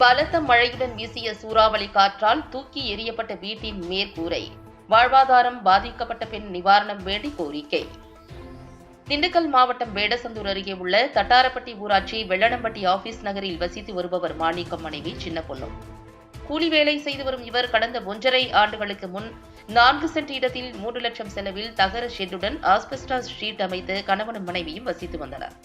பலத்த மழையுடன் வீசிய சூறாவளி காற்றால் தூக்கி எறியப்பட்ட வீட்டின் மேற்கூரை. வாழ்வாதாரம் பாதிக்கப்பட்ட பெண் நிவாரணம் வேண்டி கோரிக்கை. திண்டுக்கல் மாவட்டம் வேடசந்தூர் அருகே உள்ள தட்டாரப்பட்டி ஊராட்சி வெள்ளனம்பட்டி ஆபீஸ் நகரில் வசித்து வருபவர் மாணிக்கம் மனைவி சின்ன பொண்ணும் கூலி வேலை செய்து வரும் இவர் கடந்த ஒன்றரை ஆண்டுகளுக்கு முன் நான்கு சென்ட் இடத்தில் மூன்று லட்சம் செலவில் தகர ஷெட்டுடன் ஆஸ்பெஸ்டாஸ் ஷீட் அமைத்து கணவனும் மனைவியும் வசித்து வந்தனர்.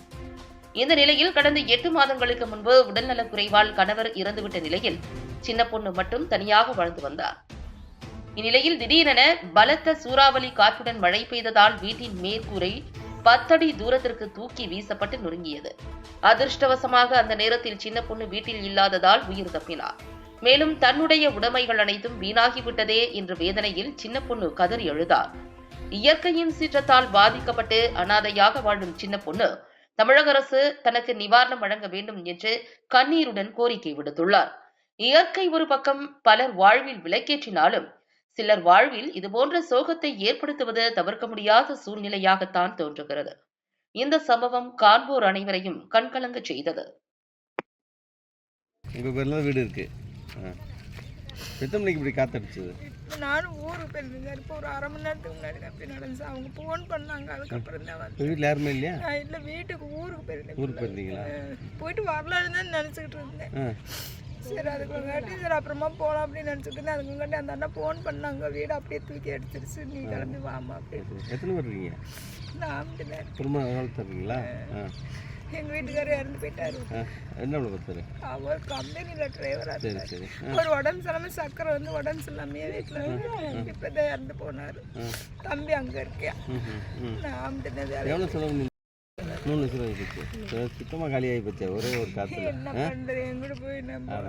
இந்த நிலையில் கடந்த எட்டு மாதங்களுக்கு முன்பு உடல்நலக் குறைவால் கணவர் இறந்துவிட்ட நிலையில் சின்ன பொண்ணு மட்டும் தனியாக வாழ்ந்து வந்தார். இந்நிலையில் திடீரென பலத்த சூறாவளி காற்றுடன் மழை பெய்ததால் வீட்டின் மேற்கூரை பத்தடி தூரத்திற்கு தூக்கி வீசப்பட்டு நொறுங்கியது. அதிர்ஷ்டவசமாக அந்த நேரத்தில் சின்ன பொண்ணு வீட்டில் இல்லாததால் உயிர் தப்பினார். மேலும் தன்னுடைய உடைமைகள் அனைத்தும் வீணாகிவிட்டதே என்ற வேதனையில் சின்ன பொண்ணு கதறி எழுதார் இயற்கையின் சீற்றத்தால் பாதிக்கப்பட்டு அனாதையாக வாழும் சின்ன பொண்ணு தமிழக அரசு தனக்கு நிவாரணம் வழங்க வேண்டும் என்று கண்ணீருடன் கோரிக்கை விடுத்துள்ளார். இயற்கை ஒரு பக்கம் பலர் வாழ்வில் விலக்கேற்றினாலும் சிலர் வாழ்வில் இதுபோன்ற சோகத்தை ஏற்படுத்துவது தவிர்க்க முடியாத சூழ்நிலையாகத்தான் தோன்றுகிறது. இந்த சம்பவம் காண்போர் அனைவரையும் கண்கலங்க செய்தது. வீடு இருக்கு. எத்தனை மணிக்கு இப்படி காத்தடிச்சது நானும் ஊருக்கு போயிருந்தேங்க. இப்போ ஒரு அரை மணி நேரத்துக்கு முன்னாடி தான் அப்படி நடந்துச்சு. அவங்க ஃபோன் பண்ணாங்க. அதுக்கப்புறம் தான் வந்து. வீட்டில் யாருமே இல்லையா? நான் இல்லை வீட்டுக்கு ஊருக்கு போயிருந்தேன். ஊருக்கு போயிருந்தீங்களா? போயிட்டு வரலான்னு தான் நினச்சிக்கிட்டு இருந்தேன். சரி அதுக்குங்காட்டி சரி அப்புறமா போகலாம் அப்படின்னு நினச்சிட்டு இருந்தேன். அதுக்குங்காட்டி அந்த அண்ணா ஃபோன் பண்ணாங்க. வீடு அப்படியே தூக்கி எடுத்துருச்சு நீ கிளம்பி வாமா அப்படின்னு. எத்தனை பேர் இருக்கீங்க? நான் அப்படிதான் குடும்பம் எங்கள் வீட்டுக்காரர் இறந்து போயிட்டாரு. என்ன பத்தரு அவர் கம்பெனியில் டிரைவராக சரி சரி. ஒரு உடம்பு சரியில்லாமல் சக்கரை வந்து உடம்பு சரியில்லாமையே வீட்டில் இப்போ தான் இறந்து போனார். தம்பி அங்கே இருக்கேன் ம் நான் அப்படிதான் எவ்வளோ செலவு மூணு லட்ச ரூபா போச்சு. சுத்தமாக காலியாகி போச்சு ஒரே ஒரு காற்றுல என்ன பண்றது? எங்கிட்ட போய் நம்ம